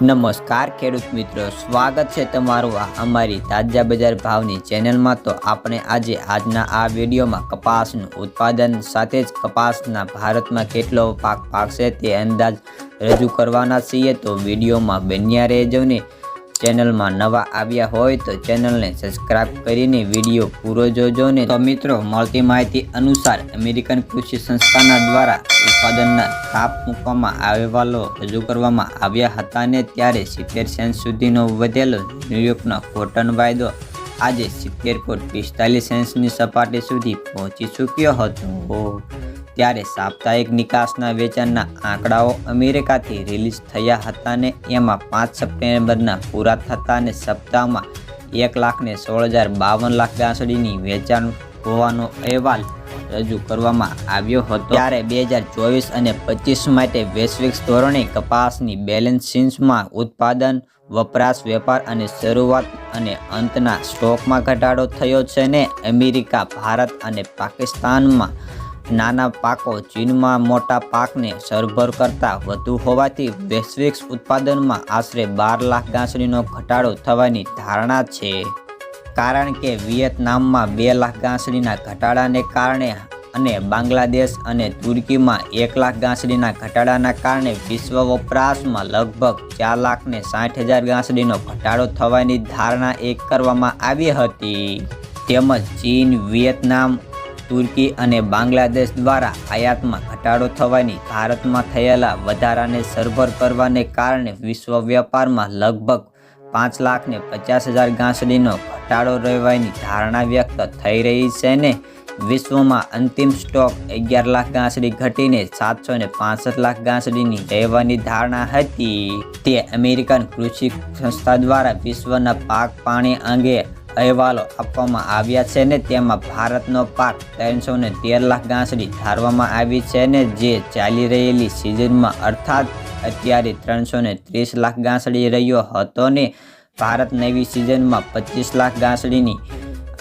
નમસ્કાર ખેડૂત મિત્રો, સ્વાગત છે તમારું આ અમારી તાજા બજાર ભાવની ચેનલમાં. તો આપણે આજે આજના આ વિડીયોમાં કપાસનું ઉત્પાદન સાથે જ કપાસના ભારતમાં કેટલો પાક પાકશે તે અંદાજ રજૂ કરવાના છીએ. તો વિડીયોમાં બન્યા રહેજો ને. ચેનલમાં નવા આવ્યા હોય તો ચેનલને સબસ્ક્રાઇબ કરીને વીડિયો પૂરો જોજો ને. તો મિત્રો, મળતી માહિતી અનુસાર અમેરિકન કૃષિ સંસ્થાના દ્વારા ઉત્પાદનના તાપ મૂકવામાં અહેવાલો રજૂ કરવામાં આવ્યા હતા ને ત્યારે સિત્તેર સેન્ટ સુધીનો વધેલો ન્યૂયોર્કનો કોટન વાયદો આજે સિત્તેર કોટ પિસ્તાલીસ સેન્ટ્સની સપાટી સુધી પહોંચી ચૂક્યો હતો. ત્યારે સાપ્તાહિક નિકાસના વેચાણના આંકડાઓ અમેરિકાથી રિલીઝ થયા હતા ને એમાં પાંચ સપ્ટેમ્બરના પૂરા થતા ને સપ્તાહમાં એક લાખને સોળ હજાર બાવન લાખ ગાંસડીની વેચાણ હોવાનો અહેવાલ રજૂ કરવામાં આવ્યો હતો. ત્યારે બે હજાર ચોવીસ અને પચીસ માટે વૈશ્વિક ધોરણે કપાસની બેલેન્સિન્સમાં ઉત્પાદન, વપરાશ વેપાર અને શરૂઆત અને અંતના સ્ટોકમાં ઘટાડો થયો છે ને અમેરિકા, ભારત અને પાકિસ્તાનમાં નાના પાકો ચીનમાં મોટા પાકને સરભર કરતાં વધુ હોવાથી વૈશ્વિક ઉત્પાદનમાં આશરે બાર લાખ ગાંસડીનો ઘટાડો થવાની ધારણા છે. કારણ કે વિયેતનામમાં બે લાખ ગાંસડીના ઘટાડાને કારણે અને બાંગ્લાદેશ અને તુર્કીમાં એક લાખ ગાંસડીના ઘટાડાના કારણે વિશ્વ વપરાશમાં લગભગ ચાર લાખને સાઠ હજાર ગાંસડીનો ઘટાડો થવાની ધારણા એક કરવામાં આવી હતી. તેમજ ચીન, વિયેતનામ, તુર્કી અને બાંગ્લાદેશ દ્વારા આયાતમાં ઘટાડો થવાની ભારતમાં થયેલા વધારાને સરભર કરવાને કારણે વિશ્વ વ્યાપારમાં લગભગ પાંચ લાખ ને પચાસ હજાર ઘાસડીનો ઘટાડો રહેવાની ધારણા વ્યક્ત થઈ રહી છે ને વિશ્વમાં અંતિમ સ્ટોક અગિયાર લાખ ઘાસડી ઘટીને સાતસો ને પાસઠ લાખ ઘાસડીની રહેવાની ધારણા હતી. તે અમેરિકન કૃષિ સંસ્થા દ્વારા વિશ્વના પાક પાણી અંગે અહેવાલો આપવામાં આવ્યા છે ને તેમાં ભારતનો પાક ત્રણસો ને તેર લાખ ઘાસડી ધારવામાં આવી છે ને જે ચાલી રહેલી સિઝનમાં અર્થાત અત્યારે ત્રણસો ને ત્રીસ લાખ ગાંસડી રહ્યો હતો ને ભારત નવી સિઝનમાં પચીસ લાખ ગાંસડીની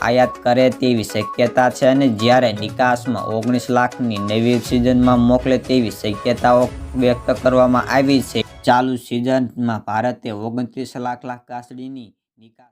આયાત કરે તેવી શક્યતા છે અને જ્યારે નિકાસમાં ઓગણીસ લાખની નવી સિઝનમાં મોકલે તેવી શક્યતાઓ વ્યક્ત કરવામાં આવી છે. ચાલુ સિઝનમાં ભારતે ઓગણત્રીસ લાખ લાખ ગાંસડીની નિકાસ